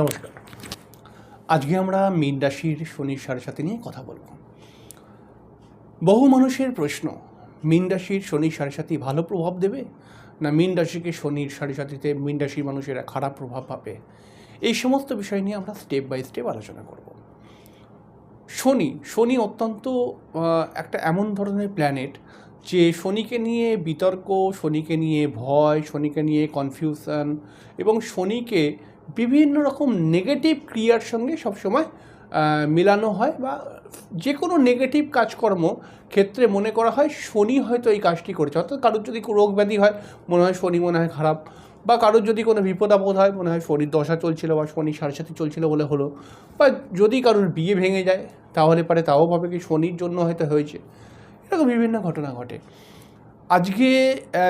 নমস্কার। আজকে আমরা মীন রাশির শনির সাড়ে সাথে নিয়ে কথা বলব। বহু মানুষের প্রশ্ন, মীন রাশির শনির সাড়ে সাথী ভালো প্রভাব দেবে? না মীন রাশিকে শনির সাড়ে সাথীতে মীন রাশির মানুষেরা খারাপ প্রভাব পাবে এই সমস্ত বিষয় নিয়ে আমরা স্টেপ বাই স্টেপ আলোচনা করব। শনি শনি অত্যন্ত একটা এমন ধরনের প্ল্যানেট যে শনিকে নিয়ে বিতর্ক, শনিকে নিয়ে ভয়, শনিকে নিয়ে কনফিউশন এবং শনিকে বিভিন্ন রকম নেগেটিভ ক্রিয়ার সঙ্গে সবসময় মেলানো হয় বা যে কোনো নেগেটিভ কাজকর্ম ক্ষেত্রে মনে করা হয় শনি হয়তো এই কাজটি করেছে। অর্থাৎ কারোর যদি রোগ ব্যাধি হয়, মনে হয় শনি মনে হয় খারাপ বা কারোর যদি কোনো বিপদ আপদ হয়, মনে হয় শনির দশা চলছিল বা শনি সাড়ে সাথে চলছিল বলে হলো বা যদি কারোর বিয়ে ভেঙে যায়, তাহলে পারে তাও ভাবে কি শনির জন্য হয়তো হয়েছে। এরকম বিভিন্ন ঘটনা ঘটে। আজকে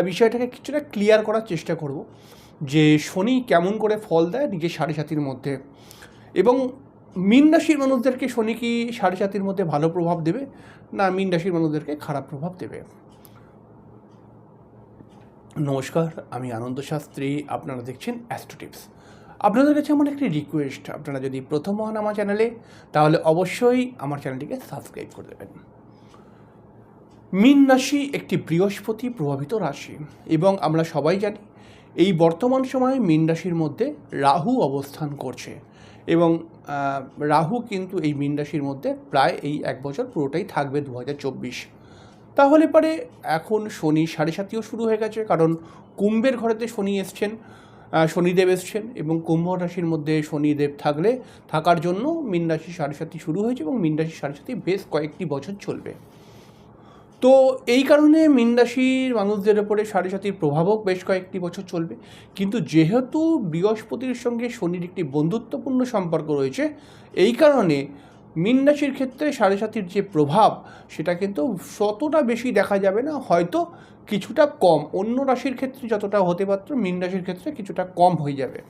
বিষয়টাকে কিছুটা ক্লিয়ার করার চেষ্টা করব। যে শনি কেমন করে ফল দেয় নিজের সাড়ে সাতির মধ্যে। এবং মীন রাশির মানুষদেরকে শনি কি সাড়ে সাতির মধ্যে ভালো প্রভাব দেবে? না, মীন রাশির মানুষদেরকে খারাপ প্রভাব দেবে। নমস্কার, আমি আনন্দ শাস্ত্রী, আপনারা দেখছেন অ্যাস্ট্রোটিপস আপনাদের কাছে আমার একটি রিকোয়েস্ট আপনারা যদি প্রথম হন আমার চ্যানেলে, তাহলে অবশ্যই আমার চ্যানেলটিকে সাবস্ক্রাইব করে দেবেন। মীন রাশি একটি বৃহস্পতি প্রভাবিত রাশি, এবং আমরা সবাই জানি এই বর্তমান সময়ে মীন রাশির মধ্যে রাহু অবস্থান করছে এবং রাহু কিন্তু এই মীন রাশির মধ্যে প্রায় এই এক বছর পুরোটাই থাকবে দু হাজার চব্বিশ। তাহলে পরে এখন শনি সাড়ে সাতিও শুরু হয়ে গেছে কারণ কুম্ভের ঘরেতে শনি এসছেন শনিদেব এসছেন এবং কুম্ভ রাশির মধ্যে শনিদেব থাকলে, থাকার জন্য মীন রাশি সাড়ে সাতি শুরু হয়েছে এবং মীন রাশি সাড়ে সাতি বেশ কয়েকটি বছর চলবে। তো এই কারণে মীন রাশির মানুষদের ওপরে সাড়ে সাতির প্রভাবও বেশ কয়েকটি বছর চলবে। কিন্তু যেহেতু বৃহস্পতির সঙ্গে শনির একটি বন্ধুত্বপূর্ণ সম্পর্ক রয়েছে, এই কারণে মীন রাশির ক্ষেত্রে সাড়ে সাতির যে প্রভাব, সেটা কিন্তু ততটা বেশি দেখা যাবে না। হয়তো কিছুটা কম। অন্য রাশির ক্ষেত্রে যতটা হতে পারত মীন রাশির ক্ষেত্রে কিছুটা কম হয়ে যাবে।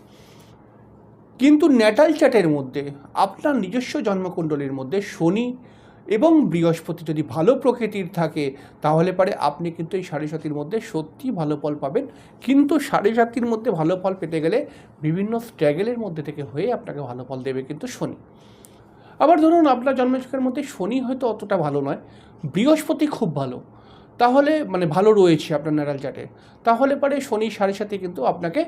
কিন্তু ন্যাটাল চ্যাটের মধ্যে, আপনার নিজস্ব জন্মকুণ্ডলীর মধ্যে শনি এবং বৃহস্পতি যদি ভালো প্রকৃতির থাকে, তাহলে পারে আপনি কিন্তু এই সাড়ে সাতির মধ্যে সত্যি ভালো ফল পাবেন। কিন্তু সাড়ে সাতির মধ্যে ভালো ফল পেতে গেলে বিভিন্ন স্ট্র্যাগেলের মধ্যে থেকে হয়ে আপনাকে ভালো ফল দেবে কিন্তু শনি। আবার ধরুন আপনার জন্মছকের মধ্যে শনি হয়তো অতটা ভালো নয়, বৃহস্পতি খুব ভালো। তাহলে মানে ভালো রয়েছে আপনার ন্যাটাল চার্টে তাহলে পারে শনি সাড়ে সাথে কিন্তু আপনাকে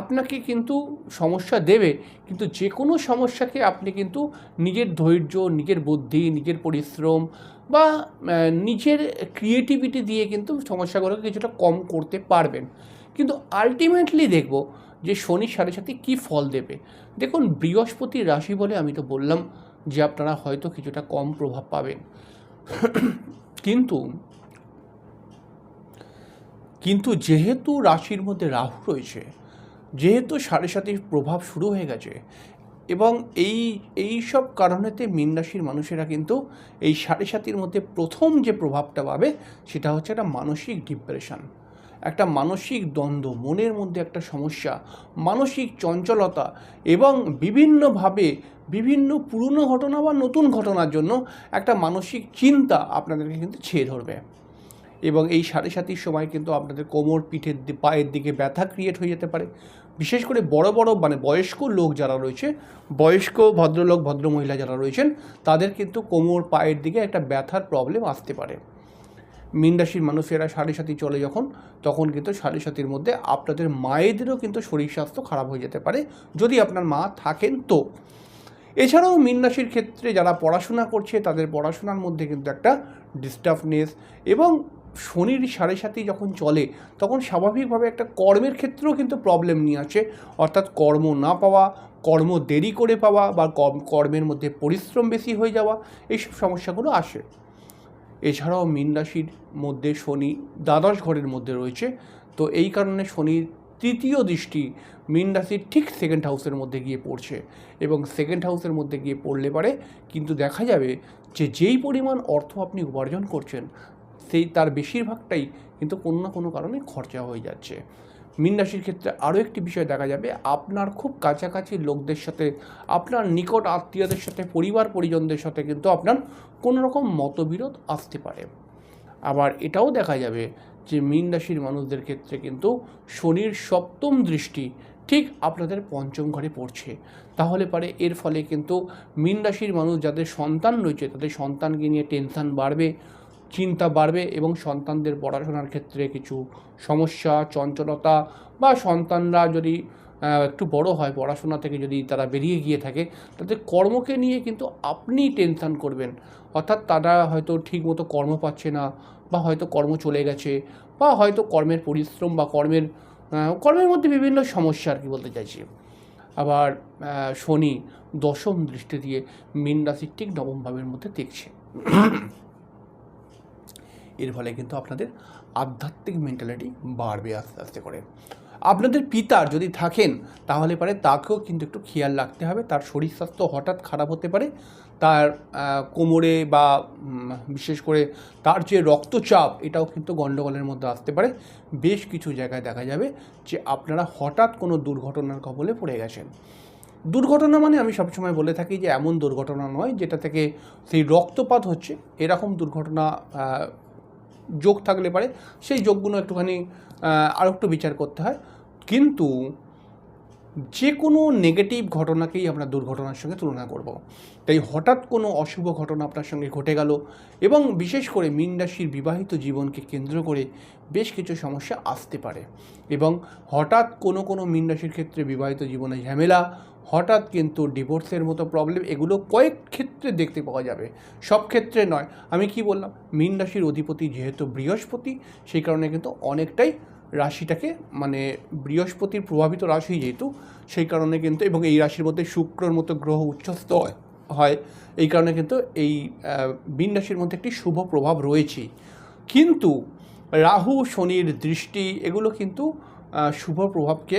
আপনাকে কিন্তু সমস্যা দেবে, কিন্তু যে কোনো সমস্যাকে আপনি কিন্তু নিজের ধৈর্য, নিজের বুদ্ধি, নিজের পরিশ্রম বা নিজের ক্রিয়েটিভিটি দিয়ে কিন্তু সমস্যাগুলোকে কিছুটা কম করতে পারবেন। কিন্তু আলটিমেটলি দেখব যে শনি সাড়ে সাথে কী ফল দেবে। দেখুন, বৃহস্পতি রাশি বলে আমি তো বললাম যে আপনারা হয়তো কিছুটা কম প্রভাব পাবেন। কিন্তু কিন্তু যেহেতু রাশির মধ্যে রাহু রয়েছে যেহেতু সাড়ে সাতির প্রভাব শুরু হয়ে গেছে এবং এই এই সব কারণেতে মীন রাশির মানুষেরা কিন্তু এই সাড়ে সাতির মধ্যে প্রথম যে প্রভাবটা পাবে সেটা হচ্ছে একটা মানসিক ডিপ্রেশন একটা মানসিক দ্বন্দ্ব, মনের মধ্যে একটা সমস্যা, মানসিক চঞ্চলতা এবং বিভিন্নভাবে বিভিন্ন পুরনো ঘটনা বা নতুন ঘটনার জন্য একটা মানসিক চিন্তা আপনাদেরকে কিন্তু ছেয়ে ধরবে। এবং এই সাড়ে সাতির সময় কিন্তু আপনাদের কোমর, পিঠের পায়ের দিকে ব্যথা ক্রিয়েট হয়ে যেতে পারে। বিশেষ করে বড় বড় মানে বয়স্ক লোক যারা রয়েছে, বয়স্ক ভদ্রলোক, ভদ্রমহিলা যারা রয়েছেন, তাদের কিন্তু কোমর, পায়ের দিকে একটা ব্যথার প্রবলেম আসতে পারে। মীন রাশির মানুষেরা সাড়ে সাতি চলে যখন, তখন কিন্তু সাড়ে সাতির মধ্যে আপনাদের মায়েদেরও কিন্তু শরীর স্বাস্থ্য খারাপ হয়ে যেতে পারে, যদি আপনার মা থাকেন তো। এছাড়াও মীন রাশির ক্ষেত্রে যারা পড়াশোনা করছে, তাদের পড়াশোনার মধ্যে কিন্তু একটা ডিস্টার্বনেস এবং শনির সাড়ে সাথে যখন চলে, তখন স্বাভাবিকভাবে একটা কর্মের ক্ষেত্রেও কিন্তু প্রবলেম নিয়ে আসে। অর্থাৎ কর্ম না পাওয়া, কর্ম দেরি করে পাওয়া বা কর্ম- কর্মের মধ্যে পরিশ্রম বেশি হয়ে যাওয়া, এইসব সমস্যাগুলো আসে। এছাড়াও মীন রাশির মধ্যে শনি দ্বাদশ ঘরের মধ্যে রয়েছে। তো এই কারণে শনির তৃতীয় দৃষ্টি মীন রাশির ঠিক সেকেন্ড হাউসের মধ্যে গিয়ে পড়ছে। এবং সেকেন্ড হাউসের মধ্যে গিয়ে পড়লে পারে কিন্তু দেখা যাবে যে যেই পরিমাণ অর্থ আপনি উপার্জন করছেন সেই তার বেশিরভাগটাই কিন্তু কোনো না কোনো কারণে খরচা হয়ে যাচ্ছে। মীন রাশির ক্ষেত্রে আরও একটি বিষয় দেখা যাবে, আপনার খুব কাছাকাছি লোকদের সাথে, আপনার নিকট আত্মীয়দের সাথে, পরিবার পরিজনদের সাথে কিন্তু আপনার কোনো রকম মতবিরোধ আসতে পারে। আবার এটাও দেখা যাবে যে মীন রাশির মানুষদের ক্ষেত্রে কিন্তু শনির সপ্তম দৃষ্টি ঠিক আপনাদের পঞ্চম ঘরে পড়ছে। তাহলে পারে এর ফলে কিন্তু মীন রাশির মানুষ যাদের সন্তান রয়েছে, তাদের সন্তানকে নিয়ে টেনশন বাড়বে চিন্তা বাড়বে এবং সন্তানদের পড়াশোনার ক্ষেত্রে কিছু সমস্যা, চঞ্চলতা বা সন্তানরা যদি একটু বড় হয়, পড়াশোনা থেকে যদি তারা বেরিয়ে গিয়ে থাকে, তাদের কর্মকে নিয়ে কিন্তু আপনি টেনশান করবেন। অর্থাৎ তারা হয়তো ঠিকমতো কর্ম পাচ্ছে না বা হয়তো কর্ম চলে গেছে বা হয়তো কর্মের পরিশ্রম বা কর্মের কর্মের মধ্যে বিভিন্ন সমস্যা আর কি বলতে চাইছি। আবার শনি দশম দৃষ্টি দিয়ে মীন রাশির ঠিক নবম ভাবের মধ্যে দেখছে। এর ফলে কিন্তু আপনাদের আধ্যাত্মিক মেন্টালিটি বাড়বে আস্তে আস্তে করে। আপনাদের পিতার যদি থাকেন, তাহলে পারে তাকেও কিন্তু একটু খেয়াল রাখতে হবে। তার শরীর স্বাস্থ্য হঠাৎ খারাপ হতে পারে, তার কোমরে বা বিশেষ করে তার যে রক্তচাপ, এটাও কিন্তু গণ্ডগোলের মধ্যে আসতে পারে। বেশ কিছু জায়গায় দেখা যাবে যে আপনারা হঠাৎ কোনো দুর্ঘটনার কবলে পড়ে গেছেন। দুর্ঘটনা মানে আমি সবসময় বলে থাকি যে, এমন দুর্ঘটনা নয় যেটা থেকে সেই রক্তপাত হচ্ছে। এরকম দুর্ঘটনা যোগ থাকলে পারে সেই যোগগুলো একটুখানি আরও একটু বিচার করতে হয়। কিন্তু যে কোনো নেগেটিভ ঘটনাকেই আমরা দুর্ঘটনার সঙ্গে তুলনা করব। তাই হঠাৎ কোনো অশুভ ঘটনা আপনার সঙ্গে ঘটে গেল এবং বিশেষ করে মীন রাশির বিবাহিত জীবনকে কেন্দ্র করে বেশ কিছু সমস্যা আসতে পারে এবং হঠাৎ কোনো কোনো মীন রাশির ক্ষেত্রে বিবাহিত জীবনে ঝামেলা, হঠাৎ কিন্তু ডিভোর্সের মতো প্রবলেম এগুলো কয়েক ক্ষেত্রে দেখতে পাওয়া যাবে। সব ক্ষেত্রে নয়। আমি কি বললাম? মীন রাশির অধিপতি যেহেতু বৃহস্পতি, সেই কারণে কিন্তু অনেকটাই রাশিটাকে মানে বৃহস্পতির প্রভাবিত রাশি যেহেতু, সেই কারণে কিন্তু, এবং এই রাশির মধ্যে শুক্রর মতো গ্রহ উচ্চস্থ হয়, এই কারণে কিন্তু এই মীন রাশির মধ্যে একটি শুভ প্রভাব রয়েছে। কিন্তু রাহু, শনির দৃষ্টি, এগুলো কিন্তু শুভ প্রভাবকে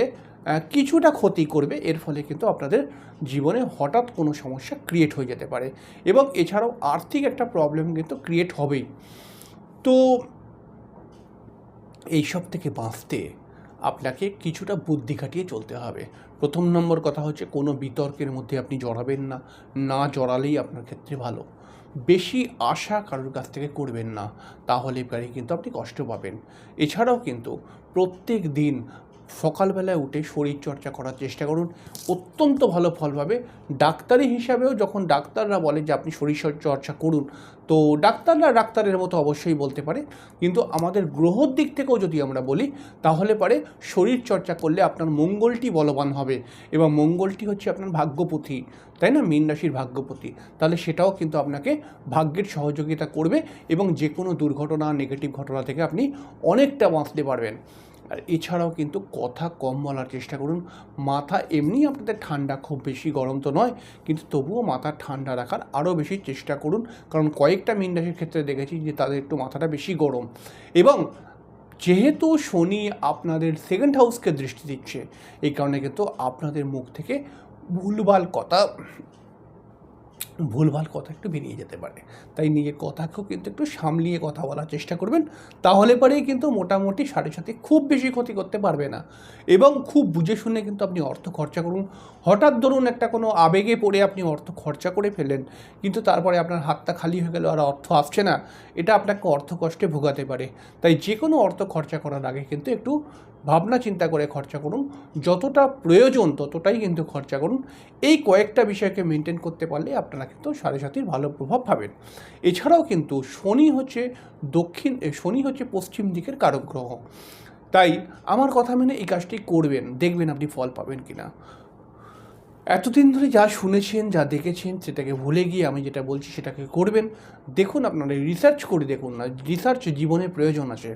কিছুটা ক্ষতি করবে, এর ফলে কিন্তু আপনাদের জীবনে হঠাৎ কোনো সমস্যা ক্রিয়েট হয়ে যেতে পারে। এবং এছাড়াও আর্থিক একটা প্রবলেম কিন্তু ক্রিয়েট হবেই। তো এইসব থেকে বাঁচতে আপনাকে কিছুটা বুদ্ধি খাটিয়ে চলতে হবে। প্রথম নম্বর কথা হচ্ছে, কোনো বিতর্কের মধ্যে আপনি জড়াবেন না না জড়ালেই আপনার ক্ষেত্রে ভালো। বেশি আশা কারোর কাছ থেকে করবেন না, তাহলে পরে কিন্তু আপনি কষ্ট পাবেন। এছাড়াও কিন্তু প্রত্যেক দিন সকালবেলায় উঠে শরীর চর্চা করার চেষ্টা করুন। অত্যন্ত ভালো ফল পাবে ডাক্তারি হিসাবেও যখন ডাক্তাররা বলে যে আপনি শরীর চর্চা করুন, তো ডাক্তাররা ডাক্তারের মতো অবশ্যই বলতে পারে। কিন্তু আমাদের গ্রহর দিক থেকেও যদি আমরা বলি, তাহলে পারে শরীর চর্চা করলে আপনার মঙ্গলটি বলবান হবে এবং মঙ্গলটি হচ্ছে আপনার ভাগ্যপতি, তাই না? মীন রাশির ভাগ্যপতি। তাহলে সেটাও কিন্তু আপনাকে ভাগ্যের সহযোগিতা করবে এবং যে কোনো দুর্ঘটনা নেগেটিভ ঘটনা থেকে আপনি অনেকটা বাঁচতে পারবেন। আর এছাড়াও কিন্তু কথা কম বলার চেষ্টা করুন। মাথা এমনি আপনাদের ঠান্ডা, খুব বেশি গরম তো নয়, কিন্তু তবুও মাথা ঠান্ডা রাখার আরও বেশি চেষ্টা করুন। কারণ কয়েকটা মিন রাশির ক্ষেত্রে দেখেছি যে তাদের একটু মাথাটা বেশি গরম। এবং যেহেতু শনি আপনাদের সেকেন্ড হাউসকে দৃষ্টি দিচ্ছে, এই কারণে কিন্তু আপনাদের মুখ থেকে ভুলভাল কথা ভুলভাল কথা একটু বেরিয়ে যেতে পারে। তাই নিজের কথাকেও কিন্তু একটু সামলিয়ে কথা বলার চেষ্টা করবেন। তাহলে পরেই কিন্তু মোটামুটি সাড়ে সাথে খুব বেশি ক্ষতি করতে পারবে না। এবং খুব বুঝে শুনে কিন্তু আপনি অর্থ খরচা করুন। হঠাৎ ধরুন একটা কোনো আবেগে পড়ে আপনি অর্থ খরচা করে ফেলেন কিন্তু তারপরে আপনার হাতটা খালি হয়ে গেল আর অর্থ আসছে না। এটা আপনাকে অর্থ কষ্টে ভোগাতে পারে। তাই যে কোনো অর্থ খরচা করার আগে কিন্তু একটু ভাবনা চিন্তা করে খরচা করুন। যতটা প্রয়োজন ততটাই কিন্তু খরচা করুন। এই কয়েকটা বিষয়কে মেনটেন করতে পারলে আপনারা কিন্তু সাড়ে সাতির ভালো প্রভাব পাবেন। এছাড়াও কিন্তু শনি হচ্ছে দক্ষিণ শনি হচ্ছে পশ্চিম দিকের কারক গ্রহ। তাই আমার কথা মেনে এই কাজটি করবেন, দেখবেন আপনি ফল পাবেন কিনা। এতদিন ধরে যা শুনেছেন, যা দেখেছেন, সেটাকে ভুলে গিয়ে আমি যেটা বলছি সেটাকে করবেন। দেখুন আপনারা রিসার্চ করে দেখুন না রিসার্চ জীবনে প্রয়োজন আছে।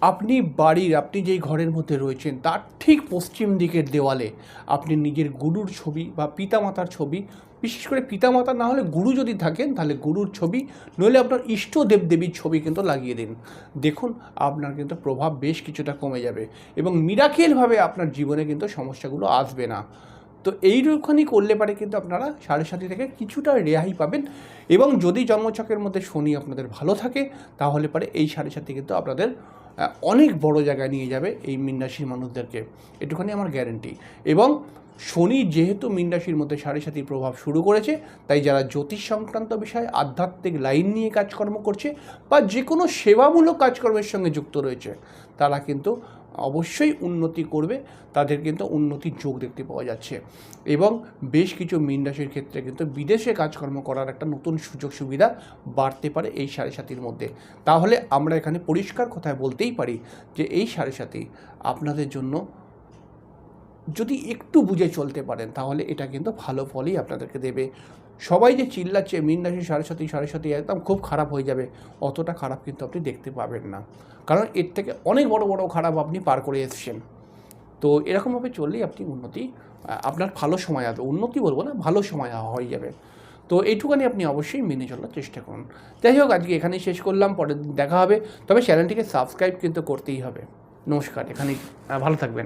আপনি বাড়ির, আপনি যেই ঘরের মধ্যে রয়েছেন, তার ঠিক পশ্চিম দিকের দেওয়ালে আপনি নিজের গুরুর ছবি বা পিতামাতার ছবি, বিশেষ করে পিতামাতা না হলে গুরু যদি থাকেন, তাহলে গুরুর ছবি, নইলে আপনার ইষ্ট দেবদেবীর ছবি কিন্তু লাগিয়ে দিন। দেখুন, আপনার কিন্তু প্রভাব বেশ কিছুটা কমে যাবে এবং মিরাকেলভাবে আপনার জীবনে কিন্তু সমস্যাগুলো আসবে না। তো এইরকমই করলে পারে কিন্তু আপনারা সাড়ে সাথে থেকে কিছুটা রেহাই পাবেন এবং যদি জন্মচকের মধ্যে শনি আপনাদের ভালো থাকে, তাহলে পারে এই সাড়ে সাথে কিন্তু আপনাদের অনেক বড় জায়গায় নিয়ে যাবে এই মিন রাশির মানুষদেরকে। এটুখানি আমার গ্যারেন্টি এবং শনি যেহেতু মিন রাশির মধ্যে সাড়ে সাতির প্রভাব শুরু করেছে, তাই যারা জ্যোতিষ সংক্রান্ত বিষয়ে, আধ্যাত্মিক লাইন নিয়ে কাজকর্ম করছে বা যে কোনো সেবামূলক কাজকর্মের সঙ্গে যুক্ত রয়েছে, তারা কিন্তু অবশ্যই উন্নতি করবে, তাদের কিন্তু উন্নতির যোগ দেখতে পাওয়া যাচ্ছে। এবং বেশ কিছু মীন রাশির ক্ষেত্রে কিন্তু বিদেশে কাজকর্ম করার একটা নতুন সুযোগ সুবিধা বাড়তে পারে এই সাড়ে সাতির মধ্যে। তাহলে আমরা এখানে পরিষ্কার কথায় বলতেই পারি যে এই সাড়ে সাতি আপনাদের জন্য যদি একটু বুঝে চলতে পারেন, তাহলে এটা কিন্তু ভালো ফলই আপনাদেরকে দেবে। সবাই যে চিল্লাচ্ছে, মীন রাশি সাড়ে সাথে সাড়ে সাথে একদম খুব খারাপ হয়ে যাবে। অতটা খারাপ কিন্তু আপনি দেখতে পাবেন না। কারণ এর থেকে অনেক বড় বড় খারাপ আপনি পার করে এসেছেন। তো এরকমভাবে চললেই আপনি উন্নতি আপনার ভালো সময় আসবে। উন্নতি বলব না, ভালো সময় হয়ে যাবে। তো এইটুখানি আপনি অবশ্যই মেনে চলার চেষ্টা করুন। যাই হোক, আজকে এখানেই শেষ করলাম, পরের দিন দেখা হবে। তবে চ্যানেলটিকে সাবস্ক্রাইব কিন্তু করতেই হবে। নমস্কার, এখানেই ভালো থাকবেন।